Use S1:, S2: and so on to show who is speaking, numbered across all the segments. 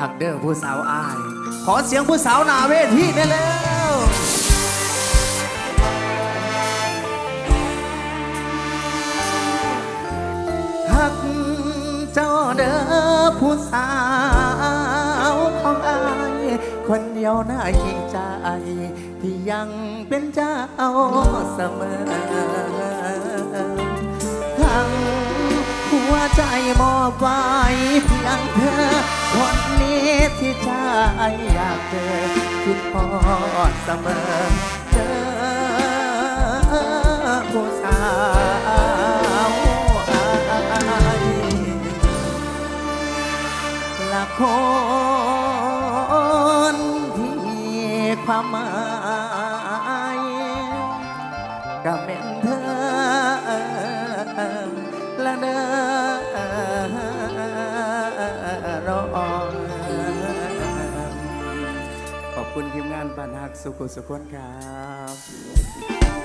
S1: หักเด้อผู้สาวอาย ขอเสียงผู้สาวหนาเวทีได้แล้วหักเจ้าเด้อผู้สาวของอาย คนเดียวน่าจริงใจที่ยังเป็นเจ้าเสมอทั้งหัวใจมอบไว้เพียงเธอคน ที่ใจอยากเจอคิดพอดเสมอเจอผู้สาวอายละคน คุณทีมงานปานฮักสุขุสุขคนครับ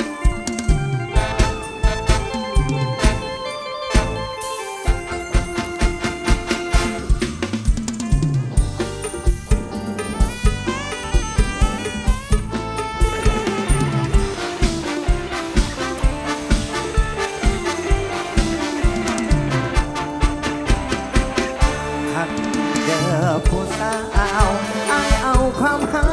S1: หักเด้อผู้สาวไอายเอาความหักมา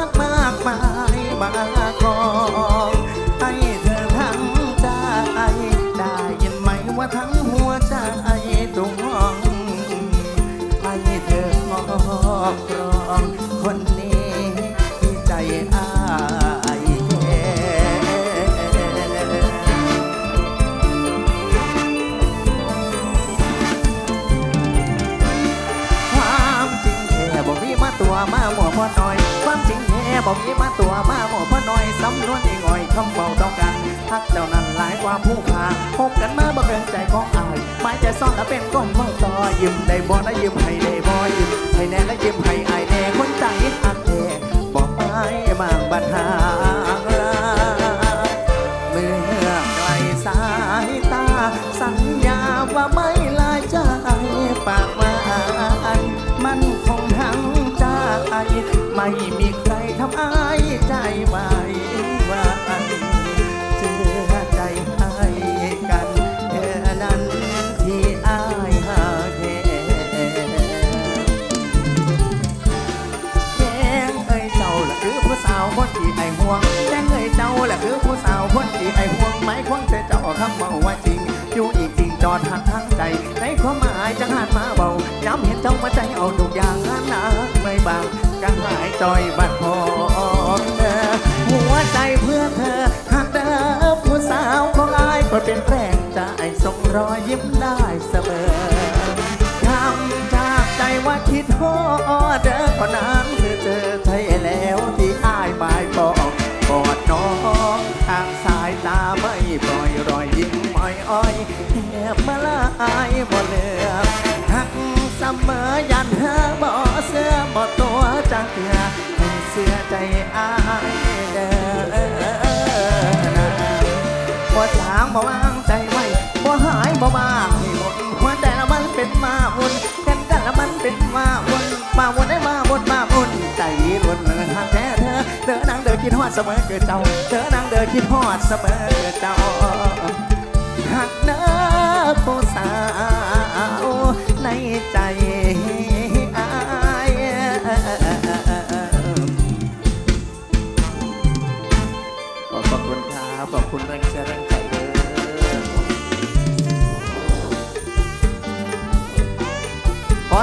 S1: บอกมีมาตัวมาหมอพ่อหน่อยสำนวนอีง่อยคำเบาต้องกันทักเจ้านั้นหลายกว่าผู้พาพบกันมาบ่เกินใจของอายหมายใจซ่อนและเป็นก้อนเมาต่อยิ้มได้บ่และยิ้มให้ได้บ่ยิ้มให้แน่และยิ้มให้อายแน่คนใจหักแท้บอกไปมางบัดหางลาเมื่อไกลสายตา สัญญาว่าไม่ลาใจปากหวานมันคงทั้งใจไม่มี ใจไหวหวานเชื่อใจให้กันแค่นั้นที่อายหาแค่แกงเอ้ยเจ้าละคือผู้สาวคนที่ไอห่วงแกงเอ้ยเจ้าละคือผู้สาวคนที่ไอห่วงไม่ควงแต่เจ้าคำเมาว่าจริงอยู่อีกจริงจอดทางทางใจในความหมายจังหันมาเบาย้ำเห็นเจ้ามาใจเอาทุกอย่างนั้นนะไม่บางกังหายจอยบัดพอ เป็นแรงใจส่งรอยยิ้มได้เสมอทำจากใจว่าคิดฮอดเด้อคนนั้นคือเธอใช่แล้วที่อ้ายหมายบอกกอดน้องทางสายตาไม่ปล่อยรอยยิ้มอ้อยอ้อยแอบมาละอายบ่เลือหักเสมอยันเธอบ่เสื้อบ่ตัวจักเถือให้เสื้อใจอ้าย บ่จาบ่วางใจไว้บ่หายบ่บ้างให้หมดหัวใจละมันเป็นมาวุ่นกันกันละมันเป็นมาวุ่นมาวุ่นได้มาวุ่นมาวุ่นใจรุนหาแท้เธอเด้อนางเด้อคิดฮอดเสมอเกิดเจ้าเด้อนางเด้อคิดฮอดเสมอเกิดเจ้าหักเน้อผู้สา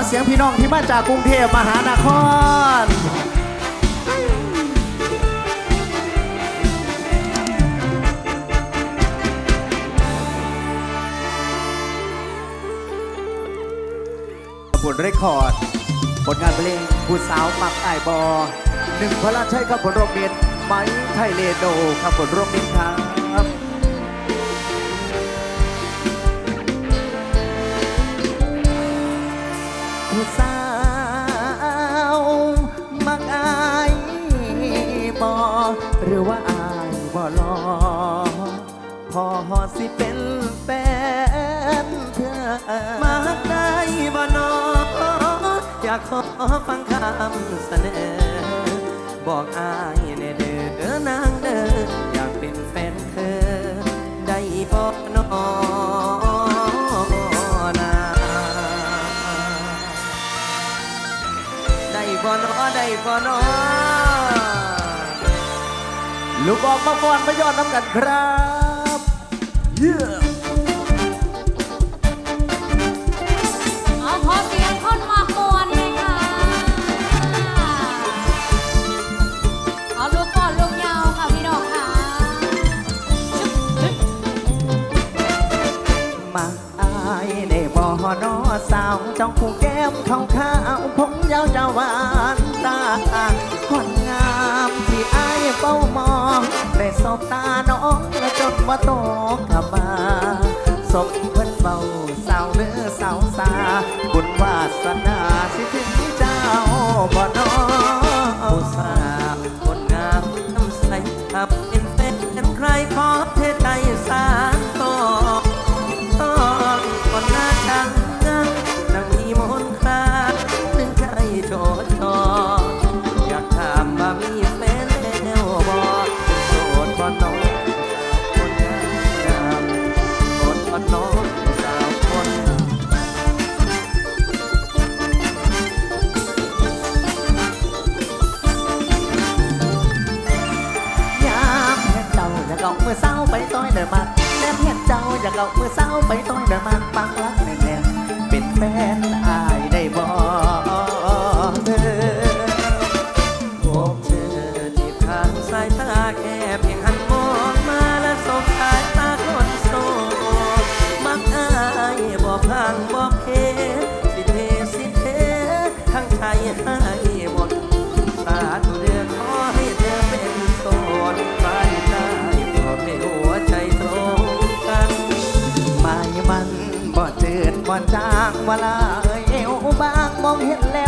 S1: เสียงพี่น้องที่มาจากกรุงเทพมหานคร ผลเรคคอร์ด ผลงานเพลงผู้สาวมักไอายบอหนึ่งพระราชัยครับผลโรงเรียนไม้ไทยเลโดครับผลโรงเรียนครับ ผู้สาว มักอายบอหรือว่าอายบ่รอพอสิเป็นแฟนเธอ
S2: มาได้บ่นออยากขอฟังคำเสนอ บอกอายแน่เด้อนา ได้บ่น้อได้บ่น้อ
S1: ลูกออกมาฟอนมาย้อนน้ำกันครับเเจ้าคู่แก้มขาวขาวผมยาวจะหวานตาคนงามที่อายเฝ้ามองแต่สบตาน้องและจนว่าโตกลับมาสมเพิ่นเบาสาวเนื้อสาวสาบุญวาสนา
S2: วลา
S1: เอ่ยเอ
S2: ว
S1: บางมองเห็นแล้ว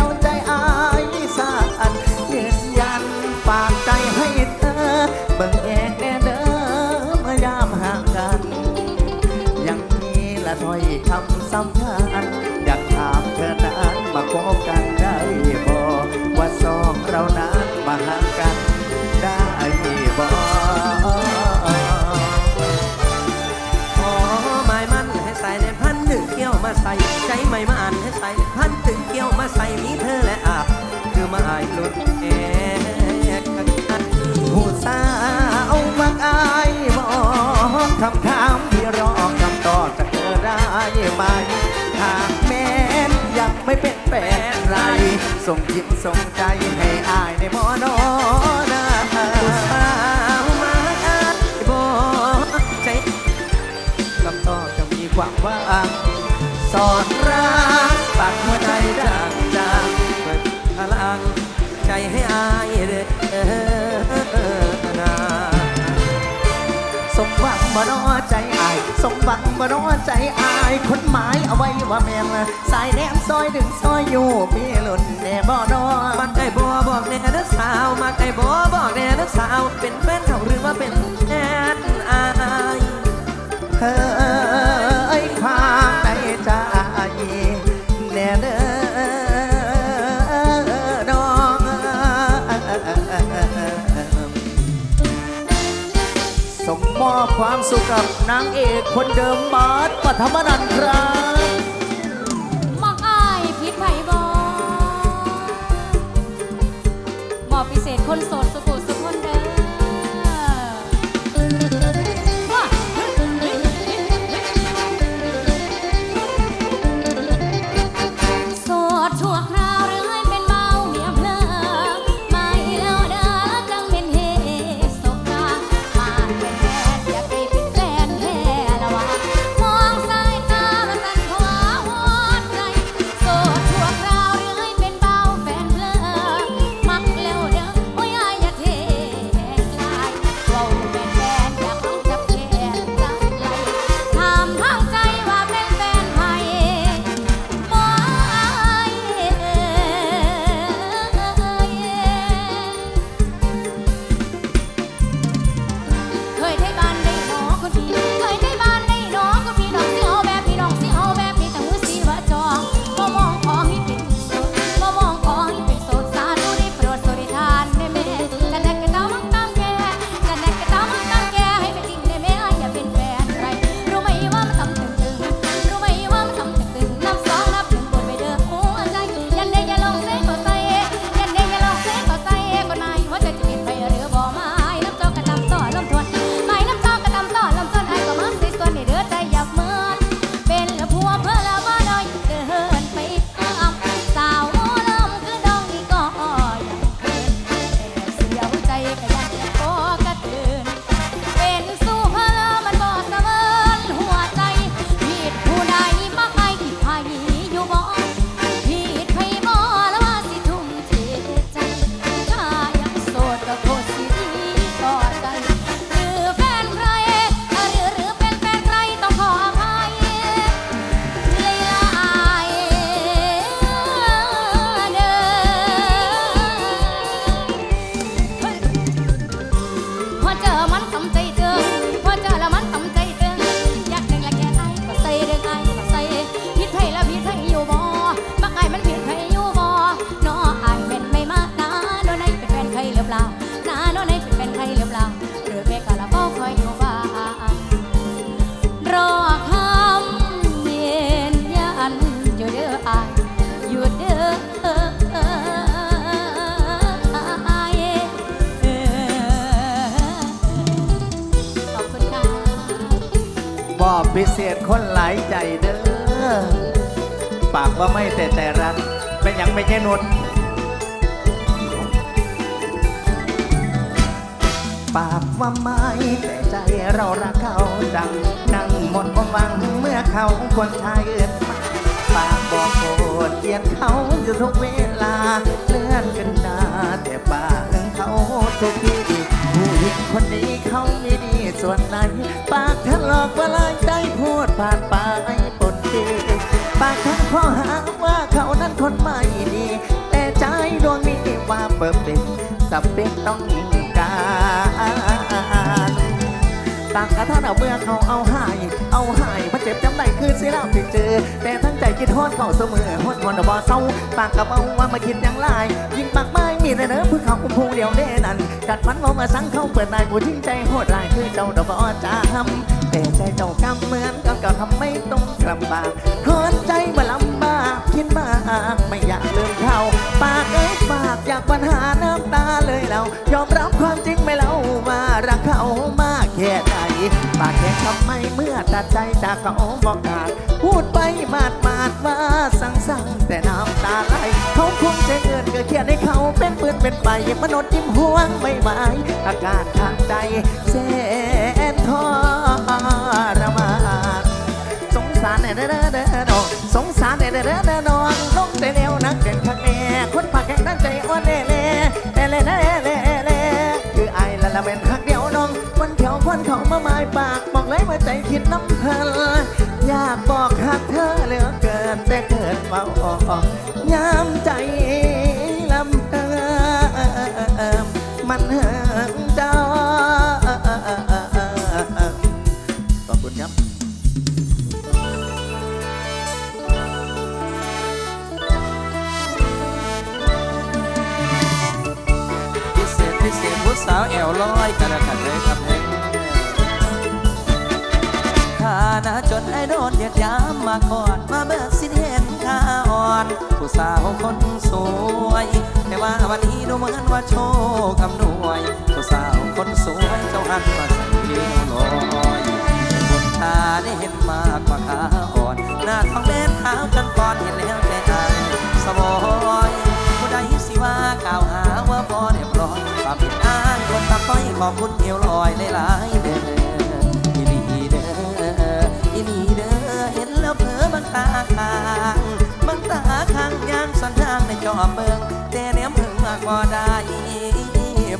S1: ส่งยิ้มส่ง
S2: ใจให้อาย
S1: ในมอนอน
S2: ผู้สาวมาอายบอใจ
S1: คำตอบจะมีความว่างสอนรักปากหัวใจดั
S2: จางจางเปิดพลังใจให้อายเด้อนา
S1: สมหวังบ่นอใจอายสมหวังบ่นอใจอายคนหมายเอาไว้ว่าแม่งสายแนมซอยดึงซอยอยู่มี หล่นแน่บ่นอ
S2: มักไก่บัวบอกแน่เด้อสาวมักไก่บัวบอกแน่เด้อสาว เป็นแฟนเขาหรือว่าเป็นแฟนอาย
S1: เฮ้ยความในใจแน่เด้อน้องสมมอบความสุขกับนางเอกคนเดิมบาสปฐมนันครับ
S3: คนโสด พิเศ
S1: ษคนหลายใจเด้อ ปากว่าไม่แต่แต่รัก เป็นยังไม่แค่นุดปากว่าไม่แต่ใจเรารักเขาจัง นั่งหมดความหวังเมื่อเขาคนชายอื่นมาปากบอกโกรธเกลียดเขาอยู่ทุกเวลาเลื่อนกันนาแต่ปากของเขาทุกที ญิงคนนี้เขามีดีส่วนไหน ปากทะลอกว่าลายใจพูดผ่านไปปนดีปากทั้งข้อหาว่าเขานั้นคนไม่ดี แต่ใจดวงนี้ว่าเปิดเป็นสเปคต้องยิงกา ต่างกระท่านเอาเมื่อเขาเอาหาย เอาหายมาเจ็บจำได้คือสิเราที่เจอ แต่ทั้งใจคิดโทษเขาเสมอโทษคนบ่เศร้าปากกระเป๋าว่ามาคิดอย่างไรยิ่งปากไม้มีแต่เนื้อเพื่อเขาผู้เดียวเด้นั่นกัดฟันว่ามาสั่งเขาเปิดนายผู้ทิ้งใจโหดร้ายคือเจ้าดอกบ่จาทำแต่ใจเจ้ากำเหมือนกับเก่าทำไม่ตรงลำบากทนใจมาลำบากคิดมากไม่อยากลืมเขาปากเอ้ยปากอยากปัญหาน้ำตาเลยเรายอมรับความจริง ปากแข็งทำไมเมื่อตัดใจจากเขาบอกขาดพูดไปมาดมาดว่าสั่งสั่งแต่น้ำตาไหลเขาคงจะเงินก็เขียนให้เขาเป็นปืนเป็นไฟมนุษย์ยิ้มห่วงไม่ไหวอาการทางใจแสนทรมานสงสารเด้อเด้อเด้อน้องสงสารเด้อเด้อ วคนเขามาหมายปากบอกเลยว่าใจคิดน้ำเพลอยากบอกหักเธอเหลือเกินแต่เกิดเมาออกยามใจลำเอิมมันเหิงเจ้าขอบคุณครับ
S2: พิเศษพิเศษผู้สาวแอวลอยกันละกันเลยครับ นะจนไอ้โดนเหยียดยามมาก่อนมาเบิกสินเห็นข้าอ่อน ผู้สาวคนสวย แต่ว่าวันนี้ดูเหมือนว่าโชคกำนวย ผู้สาวคนสวยเจ้าหันมาใส่เลี้ยวลอยบนตาได้เห็นมากกว่าขาอ่อน หน้าท้องแม่เท้าจนปอนเห็นแล้วแต่อายสวอยผู้ใดสิว่ากล่าวหาว่าบ่เรียบร้อยความผิดอ้างคนตาต้อยขอบคุณเอวลอยหลาย สันทางในจอเบิงแต่แนมเพิ่งมากบ่ได้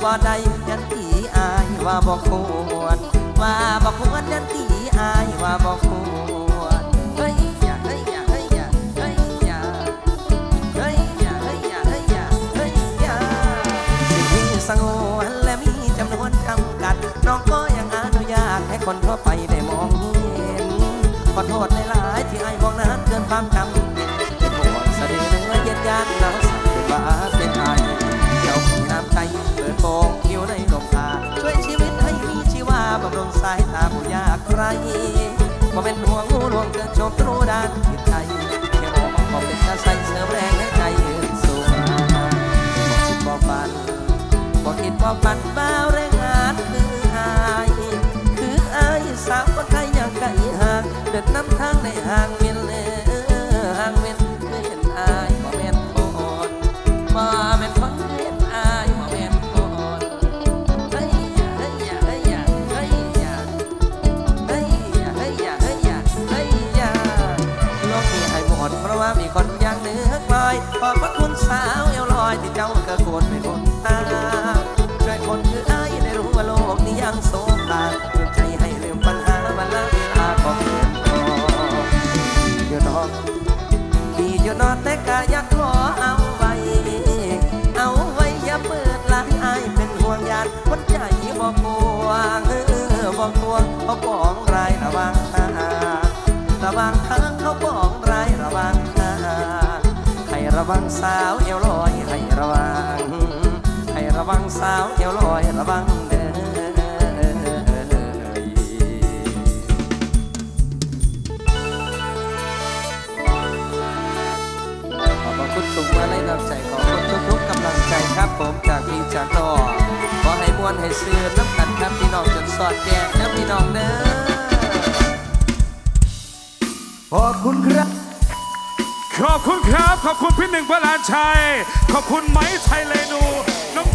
S2: บ่ได้ยันตีอายว่าบ่ควรว่าบ่ควรยันตีอายว่าบ่ควรเฮ้ยอย่าเฮ้ยอย่าเฮ้ยอย่าเฮ้ยอย่าเฮ้ยอย่าเฮ้ยอย่าเฮ้ยอย่าเฮ้ยอย่าสิ่งที่สงวนและมีจำนวนจำกัดน้องก็ยังอนุญาตให้คนทั่วไปได้มองเห็นขอโทษหลายๆที่ไอ้บอกนั้นเกินความจำ ยานหนาวสั่นเป็นว่าเป็นไอเจ้ามีน้ำใจเปิดโปงคิวในลมพาช่วยชีวิตให้มีชีวาบำรุงสายตาผู้ยากไรบ่เป็นห่วงงูหลวงเกิดโชมตรูด้าน สาวเอวลอยที่เจ้าเกิดโกนเป็นคนตา ระวังสาวเอวลอยให้ระวัง ให้ระวังสาวเอวลอยระวังเด้อคุณสูงมาในน้ำใจของคนทุกๆกำลังใจครับผมจากพี่จากนอขอให้มวนให้ซื่อน้ำกันครับพี่น้องจนสอดแก่นะพี่น้องเด้อ
S1: ขอบคุณครับ
S4: ขอบคุณครับ ขอบคุณพี่หนึ่งพระลานชัย ขอบคุณไม้ไทยเลนู